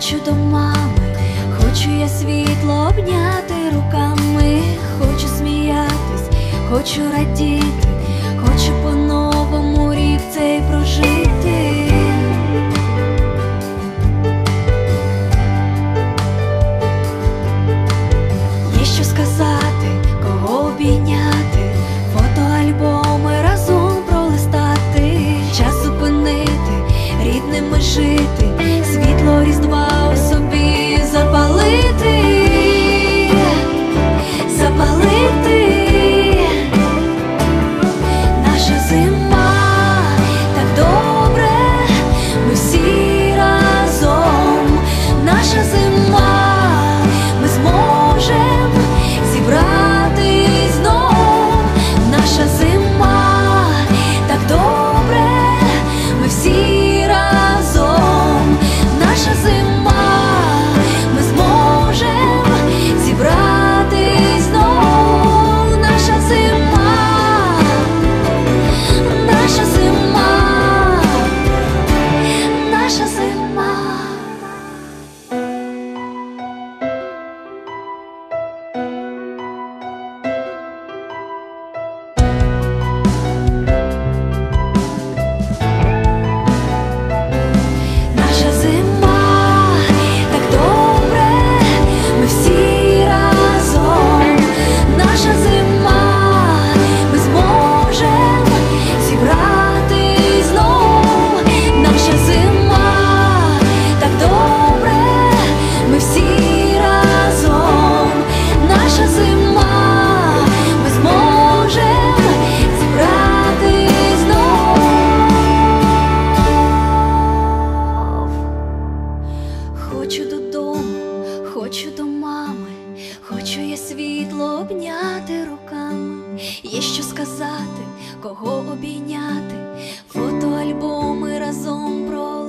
хочу до мами, хочу я світло обняти руками, хочу сміятись, хочу радіти. вами, хочу я світло обняти руками, є що сказати, кого обійняти, фотоальбоми разом про.